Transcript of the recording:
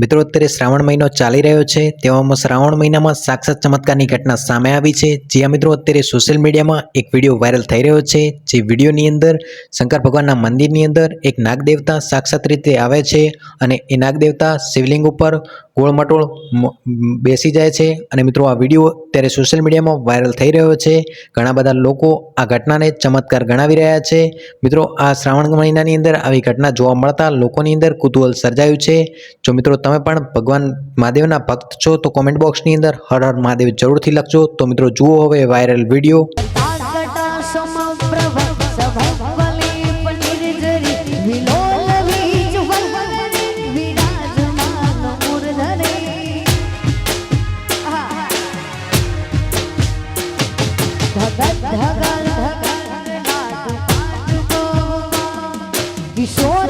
મિત્રો, અત્યારે શ્રાવણ મહિનો ચાલી રહ્યો છે. તેવામાં શ્રાવણ મહિનામાં સાક્ષાત ચમત્કારની ઘટના સામે આવી છે. જ્યાં મિત્રો, અત્યારે સોશિયલ મીડિયામાં એક વીડિયો વાયરલ થઈ રહ્યો છે. જે વિડીયોની અંદર શંકર ભગવાનના મંદિરની અંદર એક નાગદેવતા સાક્ષાત રીતે આવે છે અને એ નાગદેવતા શિવલિંગ ઉપર ગોળમટોળ બેસી જાય છે. અને મિત્રો, આ વીડિયો અત્યારે સોશિયલ મીડિયામાં વાયરલ થઈ રહ્યો છે. ઘણા બધા લોકો આ ઘટનાને ચમત્કાર ગણાવી રહ્યા છે. મિત્રો, આ શ્રાવણ મહિનાની અંદર આવી ઘટના જોવા મળતા લોકોની અંદર કુતૂહલ સર્જાયું છે. જો મિત્રો, તમે પણ ભગવાન મહાદેવના ભક્ત છો, તો કોમેન્ટ બોક્સની અંદર હર હર મહાદેવ જરૂરથી લખજો. તો મિત્રો, જુઓ હવે વાયરલ વીડિયો. કિશોર